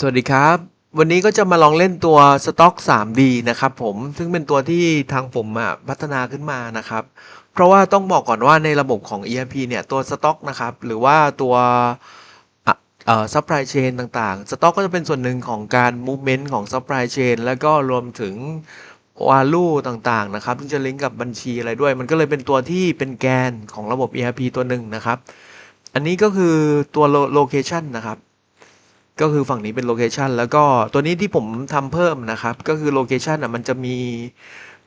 สวัสดีครับ วันนี้ก็จะมาลองเล่นตัว Stock 3D นะครับผมซึ่งเป็นตัวที่ทางผมอะพัฒนาขึ้นมานะครับ เพราะว่าต้องบอกก่อนว่าในระบบของ ERP เนี่ยตัว Stock นะครับหรือว่าตัวอะเอ่อ supply chain ต่างๆ Stock ก็จะเป็นส่วนหนึ่งของการ movement ของ supply chain แล้วก็รวมถึง value ต่างๆนะครับที่จะลิงก์กับบัญชีอะไรด้วย มันก็เลยเป็นตัวที่เป็นแกนของระบบ ERP ตัวหนึ่งนะครับ อันนี้ก็คือตัว location นะครับ ก็คือฝั่งนี้เป็นโลเคชันแล้วก็ตัวนี้ที่ผมทำเพิ่มนะครับ ก็คือโลเคชันอะมันจะมี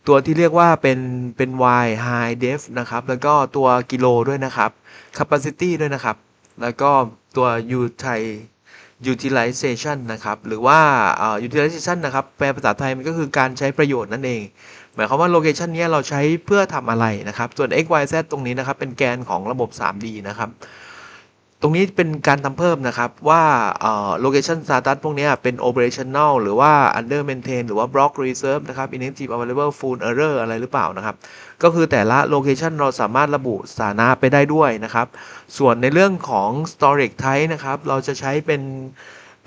ตัวที่เรียกว่าเป็นเป็น y high def นะครับ แล้วก็ตัวกิโลด้วยนะครับ capacity ด้วยนะครับ แล้วก็ตัว u t i utilization นะครับ หรือว่า utilization นะครับ แปลภาษาไทยมันก็คือการใช้ประโยชน์นั่นเอง หมายความว่าโลเคชันนี้เราใช้เพื่อทำอะไรนะครับ ส่วน x y z ตรงนี้นะครับ เป็นแกนของระบบ 3D นะครับ ตรงนี้เป็นการทำเพิ่มนะครับว่าเอ่อ location status พวกนี้เป็น operational หรือว่า under maintain หรือว่า block reserve นะครับ inactive available full error อะไรหรือเปล่านะครับ ก็คือแต่ละ location เราสามารถระบุสถานะไปได้ด้วยนะครับ ส่วนในเรื่องของ storage type นะครับ เราจะใช้เป็น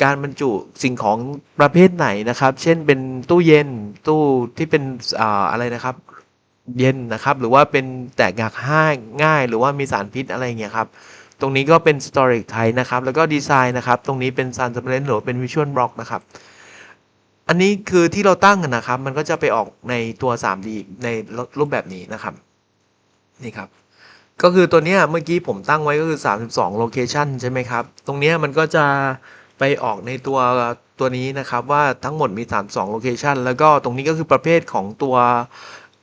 การบรรจุสิ่งของประเภทไหนนะครับ เช่นเป็นตู้เย็น ตู้ที่เป็นออะไรนะครับ เย็นนะครับ หรือว่าเป็นแตกหักง่ายง่าย หรือว่ามีสารพิษอะไรเงี้ยครับ ตรงนี้ก็เป็น storage type นะครับ แล้วก็ดีไซน์นะครับ ตรงนี้เป็น transparent หรือเป็น visual block นะครับ อันนี้คือที่เราตั้งกันนะครับ มันก็จะไปออกในตัว 3D ในรูปแบบนี้นะครับ นี่ครับ ก็คือตัวเนี้ยเมื่อกี้ผมตั้งไว้ก็คือ 32 location ใช่ไหมครับ ตรงเนี้ยมันก็จะไปออกในตัวตัวนี้นะครับว่าทั้งหมดมี 32 location แล้วก็ตรงนี้ก็คือประเภทของตัว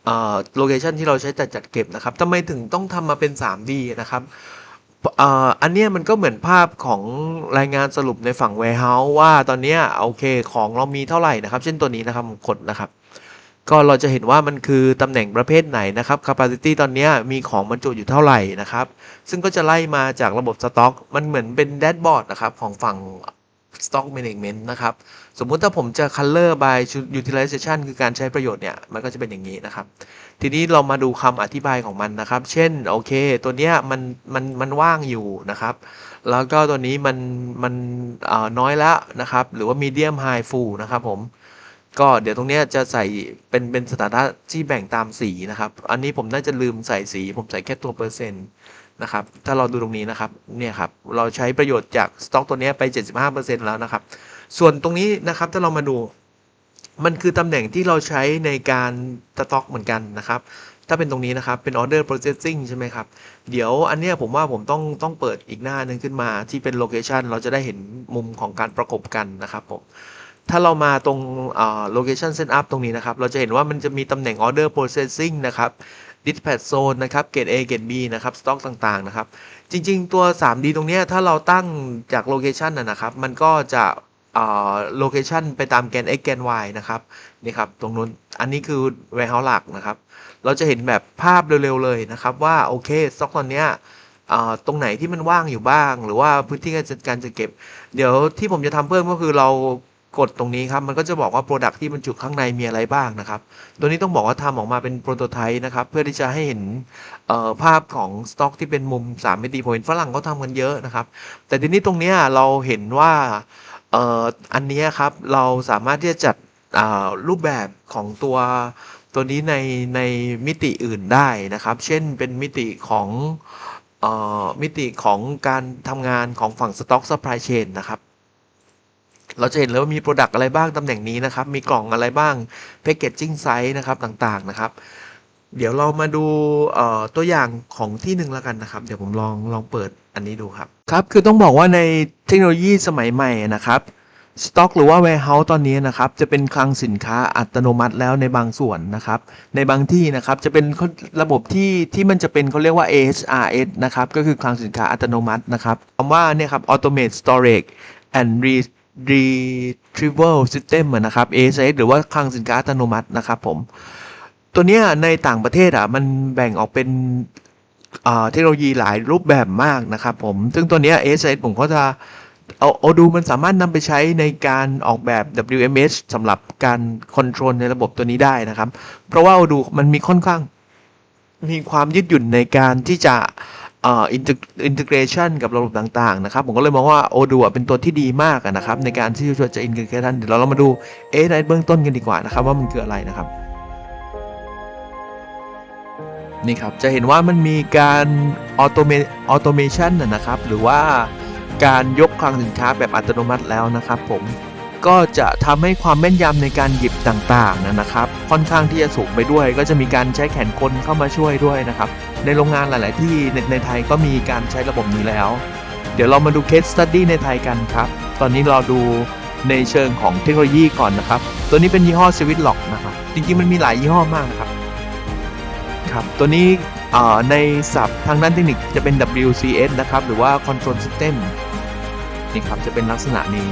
เอ่อ location ที่เราใช้จัดจัดเก็บนะครับทำไมถึงต้องทำมาเป็น 3D นะครับ อ่ออันเนี้ยมันก็เหมือนภาพของรายงานสรุปในฝั่ง warehouse ว่าตอนเนี้ยโอเคของเรามีเท่าไหร่นะครับ เช่นตัวนี้นะครับผมกดนะครับ ก็เราจะเห็นว่ามันคือตำแหน่งประเภทไหนนะครับ capacity ตอนเนี้ยมีของบรรจุอยู่เท่าไหร่นะครับ ซึ่งก็จะไล่มาจากระบบ stock มันเหมือนเป็นแดชบอร์ดนะครับของฝั่ง stock management นะครับ สมมุติถ้าผมจะ color by utilization คือการใช้ประโยชน์เนี่ย มันก็จะเป็นอย่างนี้นะครับ ทีนี้เรามาดูคำอธิบายของมันนะครับ เช่นโอเค ตัวเนี้ยมันมันมันว่างอยู่นะครับ แล้วก็ตัวนี้มันมันน้อยแล้วนะครับ หรือว่า medium high full นะครับผมก็เดี๋ยวตรงเนี้ยจะใส่เป็นเป็นสถานะที่แบ่งตามสีนะครับ อันนี้ผมน่าจะลืมใส่สี ผมใส่แค่ตัวเปอร์เซ็นต์นะครับ ถ้าเราดูตรงนี้นะครับ เนี่ยครับ เราใช้ประโยชน์จากสต็อกตัวเนี้ยไป 75%แล้วนะครับ ส่วนตรงนี้นะครับ ถ้าเรามาดู มันคือตำแหน่งที่เราใช้ในการสต็อกเหมือนกันนะครับ ถ้าเป็นตรงนี้นะครับ เป็น order processing ใช่ไหมครับ เดี๋ยวอันเนี้ยผมว่าผมต้องต้องเปิดอีกหน้าหนึ่งขึ้นมาที่เป็น location เราจะได้เห็นมุมของการประกบกันนะครับผม ถ้าเรามาตรง location setup ตรงนี้นะครับ เราจะเห็นว่ามันจะมีตำแหน่ง order processing นะครับ dispatch zone นะครับ gate A gate B นะครับ stock ต่างๆ นะครับ จริง ๆ ตัว 3D ตรงเนี้ยถ้าเราตั้งจาก location นะครับ มันก็จะ เอ่อ location ไปตามแกน x แกน y นะครับนี่ครับตรงนู้นอันนี้คือ warehouse หลักนะครับ เราจะเห็นแบบภาพเร็วๆเลยนะครับ ว่าโอเค stock ตอนเนี้ยเอ่อตรงไหนที่มันว่างอยู่บ้าง หรือว่าพื้นที่การจัดการจะเก็บ เดี๋ยวที่ผมจะทำเพิ่มก็คือเรากดตรงนี้ครับ มันก็จะบอกว่า Product ที่บรรจุข้างในมีอะไรบ้างนะครับ ตัวนี้ต้องบอกว่าทำออกมาเป็นโปรโตไทป์นะครับ เพื่อที่จะให้เห็นเอ่อภาพของสต็อกที่เป็นมุม 3 มิติผมเห็นฝรั่งเขาทำกันเยอะนะครับ แต่ทีนี้ตรงเนี้ยเราเห็นว่า เอ่ออันนี้ครับเราสามารถที่จะจัดรูปแบบของตัวตัวนี้ในในมิติอื่นได้นะครับ เช่นเป็นมิติของเอ่อมิติของการทำงานของฝั่ง Stock Supply Chain นะครับ เราจะเห็นเลยว่ามี Product อะไรบ้างตำแหน่งนี้นะครับ มีกล่องอะไรบ้าง Packaging Size นะครับต่างๆนะครับ เดี๋ยวเรามาดูตัวอย่างของที่หนึ่งแล้วกันนะครับ เดี๋ยวผมลองลองเปิดอันนี้ดูครับครับ คือต้องบอกว่าในเทคโนโลยีสมัยใหม่นะครับสต็อกหรือว่า warehouse ตอนนี้นะครับจะเป็นคลังสินค้าอัตโนมัติแล้วในบางส่วนนะครับในบางที่นะครับจะเป็นระบบที่ที่มันจะเป็นเขาเรียกว่า AHRS นะครับก็คือคลังสินค้าอัตโนมัตินะครับคำว่าเนี่ยครับ Automate Storage and Re- Retrieval System นะครับ AHRS หรือว่าคลังสินค้าอัตโนมัตินะครับผม ตัวเนี้ยในต่างประเทศอะมันแบ่งออกเป็นเทคโนโลยีหลายรูปแบบมากนะครับผม ซึ่งตัวเนี้ย s อ s ผมก็จะเอาเอดูมันสามารถนำไปใช้ในการออกแบบ WMS สำหรับการคอนโทรลในระบบตัวนี้ได้นะครับ เพราะว่าเอดูมันมีค่อนข้าง มีความยืดหยุ่นในการที่จะอินทิเกรชันกับระบบต่างๆนะครับ ผมก็เลยมองว่า Odoo อะเป็นตัวที่ดีมากนะครับ ในการที่จะจะอินทิเกรชันเดี๋ยวเรามาดูเอในเบื้องต้นกันดีกว่านะครับ ว่ามันคืออะไรนะครับ นี่ครับจะเห็นว่ามันมีการออโตเมออโตเมชันนะครับ หรือว่าการยกคลังสินค้าแบบอัตโนมัติแล้วนะครับผมก็จะทำให้ความแม่นยำในการหยิบต่างๆนะครับ ค่อนข้างที่จะสูงไปด้วย ก็จะมีการใช้แขนกลเข้ามาช่วยด้วยนะครับ ในโรงงานหลาย ๆ ที่ในในไทยก็มีการใช้ระบบนี้แล้ว เดี๋ยวเรามาดู case study ในไทยกันครับ ตอนนี้เราดูในเชิงของเทคโนโลยีก่อนนะครับ ตัวนี้เป็นยี่ห้อ s w i t l o c k นะครับ จริง ๆ มันมีหลายยี่ห้อมากนะครับ ครับ ตัวนี้ในศัพท์ทางด้านเทคนิคจะเป็น WCS นะครับ หรือว่า Control System นี่ครับ จะเป็นลักษณะนี้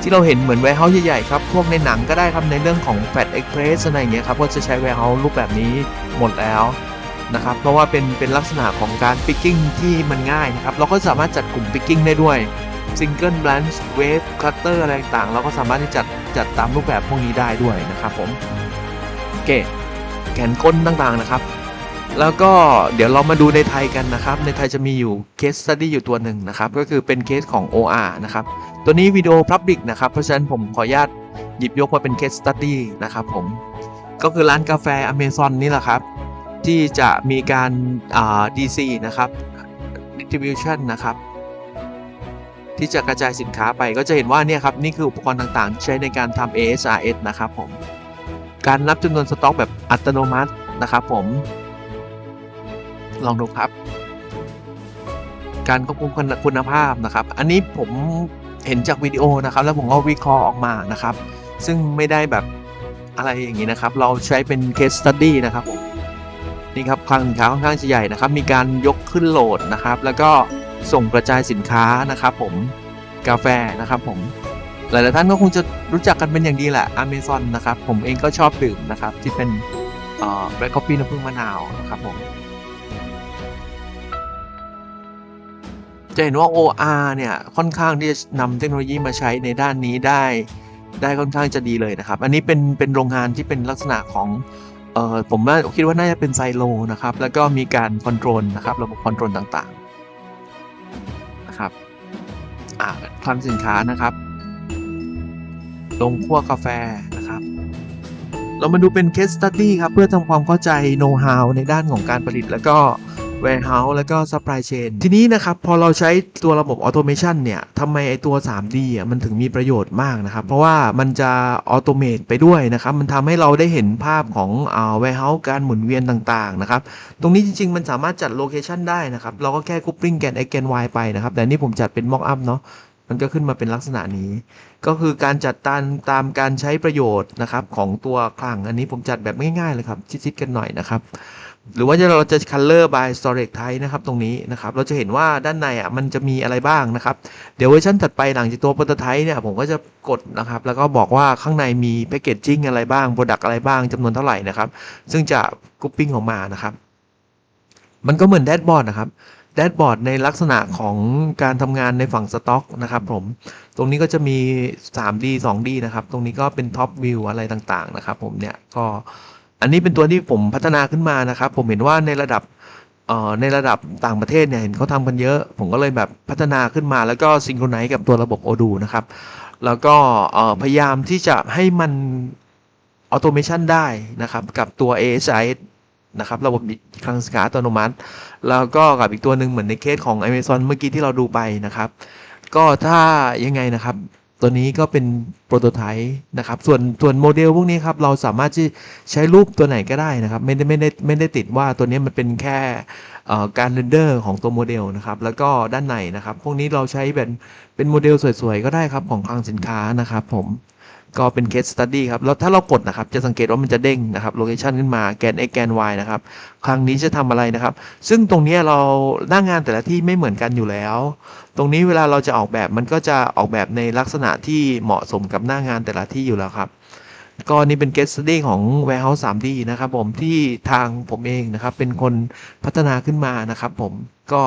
ที่เราเห็นเหมือน warehouse ใหญ่ๆครับ พวกในหนังก็ได้ครับ ในเรื่องของ Fat Express อะไรอย่างเงี้ยครับ ก็จะใช้ warehouse รูปแบบนี้หมดแล้วนะครับ เพราะว่าเป็นเป็นลักษณะของการ picking ที่มันง่ายนะครับ เราก็สามารถจัดกลุ่ม picking ได้ด้วย Single Branch Wave Cluster อะไรต่าง เราก็สามารถที่จัดจัดตามรูปแบบพวกนี้ได้ด้วยนะครับผมโอเค แขนก้นต่างๆนะครับ แล้วก็เดี๋ยวเรามาดูในไทยกันนะครับ ในไทยจะมีอยู่เคส study อยู่ตัวหนึ่งนะครับ ก็คือเป็นเคสของ OR นะครับ ตัวนี้วิดีโอ Public นะครับ เพราะฉะนั้นผมขออนุญาตหยิบยกมาเป็นเคส study นะครับผม ก็คือร้านกาแฟ Amazon นี่แหละครับ ที่จะมีการอ่า DC นะครับ distribution นะครับที่จะกระจายสินค้าไปก็จะเห็นว่าเนี่ยครับ นี่คืออุปกรณ์ต่างๆ ที่ใช้ในการทำ ASRS นะครับผม การนับจำนวนสต็อกแบบอัตโนมัตินะครับผม ลองดูครับ การควบคุมคุณภาพนะครับ อันนี้ผมเห็นจากวิดีโอนะครับ แล้วผมก็วิเคราะห์ออกมานะครับ ซึ่งไม่ได้แบบอะไรอย่างนี้นะครับ เราใช้เป็น case study นะครับผมนี่ครับคลังสินค้าค่อนข้างจะใหญ่นะครับ มีการยกขึ้นโหลดนะครับ แล้วก็ส่งกระจายสินค้านะครับ ผมกาแฟนะครับผม หลายๆท่านก็คงจะรู้จักกันเป็นอย่างดีแหละ Amazon นะครับ ผมเองก็ชอบดื่มนะครับ ที่เป็นเอ่อ black coffee น้ำผึ้งมะนาวนะครับผมจะเห็นว่า OR เนี่ยค่อนข้างที่จะนำเทคโนโลยีมาใช้ในด้านนี้ได้ ได้ค่อนข้างจะดีเลยนะครับ อันนี้เป็นเป็นโรงงานที่เป็นลักษณะของเออผมว่าคิดว่าน่าจะเป็นไซโลนะครับ แล้วก็มีการคอนโทรลนะครับ ระบบคอนโทรลต่างๆนะครับอ่าคลังสินค้านะครับ ลงคั่วกาแฟนะครับ เรามาดูเป็น case study ครับ เพื่อทำความเข้าใจ know how ในด้านของการผลิตแล้วก็ warehouse แล้วก็ supply chain ทีนี้นะครับ พอเราใช้ตัวระบบ automation เนี่ยทำไมไอตัว 3D อะมันถึงมีประโยชน์มากนะครับ เพราะว่ามันจะ automate ไปด้วยนะครับ มันทำให้เราได้เห็นภาพของอ่า warehouse การหมุนเวียนต่างๆนะครับ ตรงนี้จริง ๆ มันสามารถจัดโลเคชันได้นะครับ เราก็แค่คูปปิ้งแกน x แกน y ไปนะครับ แต่นี่ผมจัดเป็น mock up เนาะ มันก็ขึ้นมาเป็นลักษณะนี้ ก็คือการจัดตามตามการใช้ประโยชน์นะครับของตัวคลังอันนี้ผมจัดแบบง่ายๆเลยครับ ชิดๆกันหน่อยนะครับ หรือว่าจะเราจะ color by storage type นะครับตรงนี้นะครับ เราจะเห็นว่าด้านในอะมันจะมีอะไรบ้างนะครับ เดี๋ยวเวอร์ชันถัดไปหลังจากตัว prototype เนี่ยผมก็จะกดนะครับ แล้วก็บอกว่าข้างในมี packaging อะไรบ้าง product อะไรบ้างจำนวนเท่าไหร่นะครับ ซึ่งจะกรุ๊ปปิ้งออกมานะครับ มันก็เหมือนแดชบอร์ดนะครับ แดชบอร์ดในลักษณะของการทำงานในฝั่งสต็อกนะครับผม ตรงนี้ก็จะมี 3D 2D นะครับ ตรงนี้ก็เป็นท็อปวิวอะไรต่างๆ นะครับผมเนี่ยก็อันนี้เป็นตัวที่ผมพัฒนาขึ้นมานะครับ ผมเห็นว่าในระดับในระดับต่างประเทศเนี่ยเห็นเขาทำกันเยอะ ผมก็เลยแบบพัฒนาขึ้นมาแล้วก็ซิงโครไนซ์กับตัวระบบ Odoo นะครับ แล้วก็พยายามที่จะให้มันออโตเมชันได้นะครับ กับตัว ASIS นะครับระบบคลังสินค้าอัตโนมัติ แล้วก็กับอีกตัวหนึ่งเหมือนในเคสของ Amazon เมื่อกี้ที่เราดูไปนะครับ ก็ถ้ายังไงนะครับ ตัวนี้ก็เป็นโปรโตไทป์นะครับ ส่วนส่วนโมเดลพวกนี้ครับ เราสามารถที่ใช้รูปตัวไหนก็ได้นะครับ ไม่ได้ไม่ได้ไม่ได้ติดว่าตัวนี้มันเป็นแค่การเรนเดอร์ของตัวโมเดลนะครับ แล้วก็ด้านในนะครับ พวกนี้เราใช้เป็นเป็นโมเดลสวยๆก็ได้ครับของคลังสินค้านะครับผม ก็เป็น case study ครับ แล้วถ้าเรากดนะครับ จะสังเกตว่ามันจะเด้งนะครับ location ขึ้นมาแกน x แกน y นะครับ ครั้งนี้จะทำอะไรนะครับ ซึ่งตรงนี้เราหน้างงานแต่ละที่ไม่เหมือนกันอยู่แล้ว ตรงนี้เวลาเราจะออกแบบมันก็จะออกแบบในลักษณะที่เหมาะสมกับหน้างานแต่ละที่อยู่แล้วครับ ก็นี่เป็น case study ของ warehouse 3D นะครับผมที่ทางผมเองนะครับ เป็นคนพัฒนาขึ้นมานะครับผมก็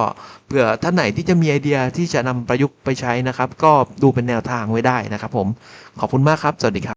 เผื่อท่านไหนที่จะมีไอเดียที่จะนำประยุกต์ไปใช้นะครับ ก็ดูเป็นแนวทางไว้ได้นะครับผมขอบคุณมากครับ สวัสดีครับ